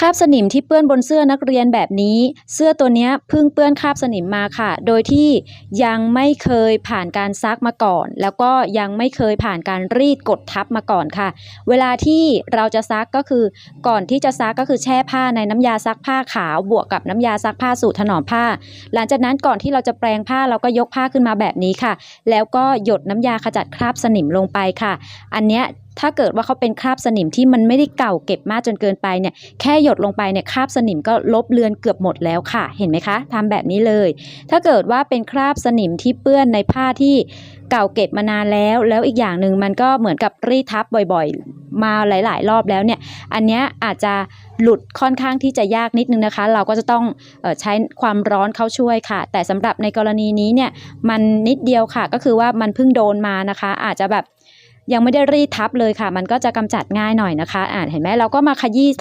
คราบสนิมที่เปื้อนบนเสื้อนักเรียนแบบนี้ เสื้อตัวนี้เพิ่งเปื้อนคราบสนิมมาค่ะ โดยที่ยังไม่เคยผ่านการซักมาก่อน แล้วก็ยังไม่เคยผ่านการรีดกดทับมาก่อนค่ะ เวลาที่เราจะซักก็คือ ก่อนที่จะซักก็คือแช่ผ้าในน้ำยาซักผ้าขาว บวกกับน้ำยาซักผ้าสูตรถนอมผ้า หลังจากนั้นก่อนที่เราจะแปรงผ้าเราก็ยกผ้าขึ้นมาแบบนี้ค่ะ แล้วก็หยดน้ำยาขจัดคราบสนิมลงไปค่ะ อันเนี้ย ถ้าเกิดว่าเขาเป็นคราบสนิมที่มันไม่ได้เก่าเก็บมากจนเกินไปเนี่ยแค่หยดลงไปเนี่ยคราบสนิมก็ลบเลือนเกือบหมดแล้วค่ะ เห็นไหมคะทำแบบนี้เลย ถ้าเกิดว่าเป็นคราบสนิมที่เปื้อนในผ้าที่เก่าเก็บมานานแล้ว แล้วอีกอย่างหนึ่งมันก็เหมือนกับรีทับบ่อยๆ มาหลาย ๆ รอบแล้วเนี่ย อันนี้อาจจะหลุดค่อนข้างที่จะยากนิดนึงนะคะ เราก็จะต้องออใช้ความร้อนเข้าช่วยค่ะ แต่สำหรับในกรณีนี้เนี่ยมันนิดเดียวค่ะ ก็คือว่ามันเพิ่งโดนมานะคะ อาจจะแบบ ยังไม่ได้รีดทับเลยค่ะ มันก็จะกำจัดง่ายหน่อยนะคะอ่าเห็นไหมเราก็มาขยี้